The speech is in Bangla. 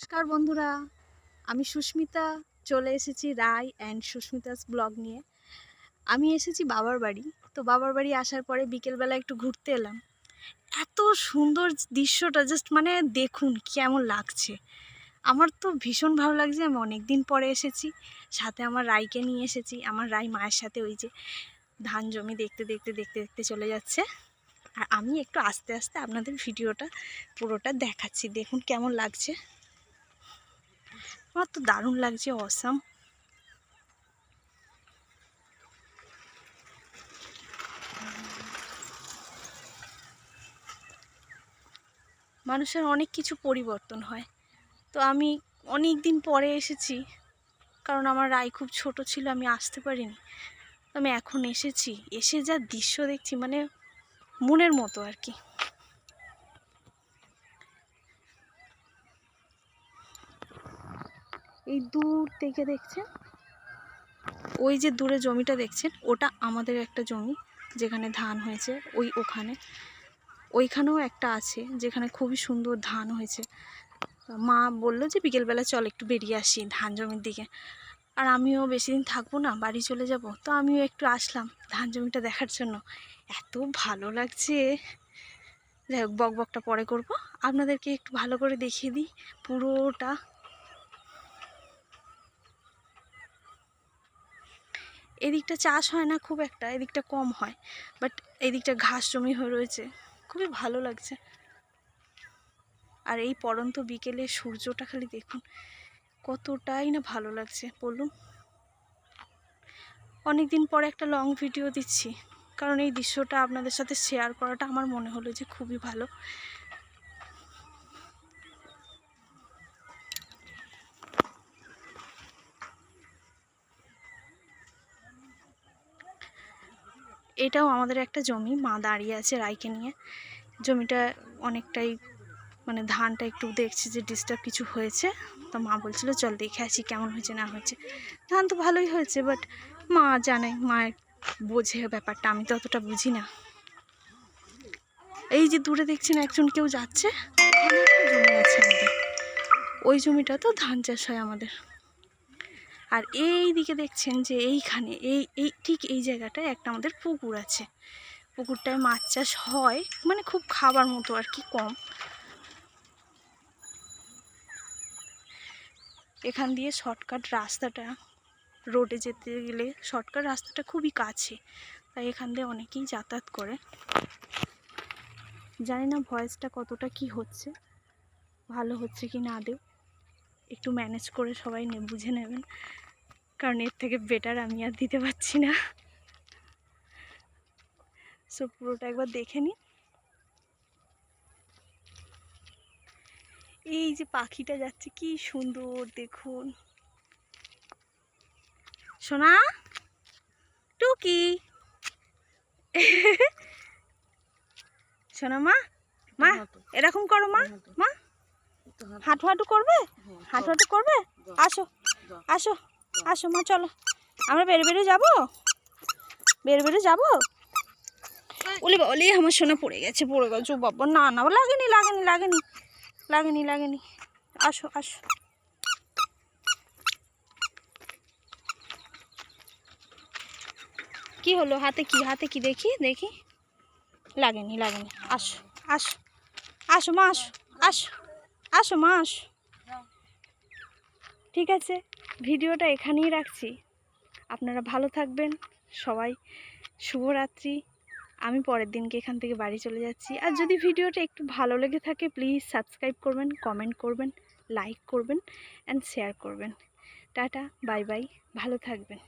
নমস্কার বন্ধুরা, আমি সুস্মিতা, চলে এসেছি রায় অ্যান্ড সুস্মিতাস ব্লগ নিয়ে। আমি এসেছি বাবার বাড়ি, তো বাবার বাড়ি আসার পরে বিকেলবেলা একটু ঘুরতে এলাম। এত সুন্দর দৃশ্যটা জাস্ট মানে দেখুন কেমন লাগছে। আমার তো ভীষণ ভালো লাগছে, আমি অনেক দিন পরে এসেছি, সাথে আমার রায়কে নিয়ে এসেছি, আমার রায় মায়ের সাথে ওই যে ধান জমি দেখতে দেখতে দেখতে দেখতে চলে যাচ্ছে। আর আমি একটু আস্তে আস্তে আপনাদের ভিডিওটা পুরোটা দেখাচ্ছি, দেখুন কেমন লাগছে। আমার তো দারুণ লাগছে অসাম মানুষের অনেক কিছু পরিবর্তন হয়। তো আমি অনেক দিন পরে এসেছি, কারণ আমার রায় খুব ছোট ছিল, আমি আসতে পারিনি। আমি এখন এসেছি, এসে যা দৃশ্য দেখছি মানে মনের মতো আর কি। এই দূর থেকে দেখছেন? ওই যে দূরে জমিটা দেখছেন, ওটা আমাদের একটা জমি যেখানে ধান হয়েছে, ওই ওখানে। ওইখানেও একটা আছে, যেখানে খুবই সুন্দর ধান হয়েছে। মা বলল যে বিকেলবেলা চল একটু বেরিয়ে আসি ধান জমির দিকে। আর আমিও বেশি দিন থাকব না, বাড়ি চলে যাব। তো আমিও একটু আসলাম ধান জমিটা দেখার জন্য। এত ভালো লাগছে। যাই হোক বক বকটা পরে করব। আপনাদেরকে একটু ভালো করে দেখিয়ে দিই পুরোটা। এদিকটা চাষ হয় না খুব একটা, এদিকটা কম হয় বাট এদিকটা ঘাস জমি হয়ে রয়েছে, খুবই ভালো লাগছে। আর এই পরন্ত বিকেলে সূর্যটা খালি দেখুন, কতটাই না ভালো লাগছে, বলুন। অনেক দিন পরে একটা লং ভিডিও দিচ্ছি, কারণ এই দৃশ্যটা আপনাদের সাথে শেয়ার করাটা আমার মনে হলো যে খুবই ভালো। এটাও আমাদের একটা জমি, মা দাঁড়িয়ে আছে রাইকে নিয়ে। জমিটা অনেকটাই মানে ধানটা একটু দেখছি যে ডিস্টার্ব কিছু হয়েছে। তো মা বলছিল, চল দেখে আসি কেমন হয়েছে, না হয়েছে। ধান তো ভালোই হয়েছে বাট মা জানে, মায়ের বোঝে ব্যাপারটা, আমি তো অতটা বুঝি না। এই যে দূরে দেখছেন একজন কেউ যাচ্ছে। জমি আছে আমাদের। ওই জমিটা তো ধান চাষ হয় আমাদের। আর এই দিকে দেখছেন যে এইখানে, এই এই ঠিক এই জায়গাটায় একটা আমাদের পুকুর আছে। পুকুরটায় মাছ চাষ হয় মানে খুব খাবার মতো আর কি কম। এখান দিয়ে শর্টকাট রাস্তাটা রোডে যেতে গেলে শর্টকাট রাস্তাটা খুবই কাছে, তাই এখান দিয়ে অনেকেই যাতায়াত করে। জানি না ভয়েসটা কতটা কি হচ্ছে, ভালো হচ্ছে কি না দেও একটু ম্যানেজ করে সবাই নে বুঝে নেবেন। কারণ এর থেকে বেটার আমি আর দিতে পারছি না। সো পুরোটা একবার দেখে নিন। এই যে পাখিটা যাচ্ছে কি সুন্দর দেখুন। সোনা টুকি। সোনা মা মা এরকম করো মা। মা। হাঁটু হাঁটু করবে হাঁটু হাঁটু করবে? আসো আসো আসো মা চলো। আমরা বেড়ে বেড়ে যাব? বেড়ে বেড়ে যাব? ওলি বা ওলি আমার সোনা পড়ে গেছে পড়ে গেছে। বাবা না না লাগেনি লাগেনি লাগেনি লাগেনি লাগেনি। আসো আসো। কি হলো? হাতে কি হাতে কি দেখি? দেখি? লাগেনি লাগেনি। আসো আসো। আসো মা আসো আসো। আসো মা, আসো। ঠিক আছে, ভিডিওটা এখানেই রাখছি। আপনারা ভালো থাকবেন, সবাই শুভরাত্রি। আমি পরের দিনকে এখান থেকে বাড়ি চলে যাচ্ছি। আর যদি ভিডিওটা একটু ভালো লেগে থাকে প্লিজ সাবস্ক্রাইব করবেন কমেন্ট করবেন লাইক করবেন অ্যান্ড শেয়ার করবেন। টাটা বাই বাই ভালো থাকবেন।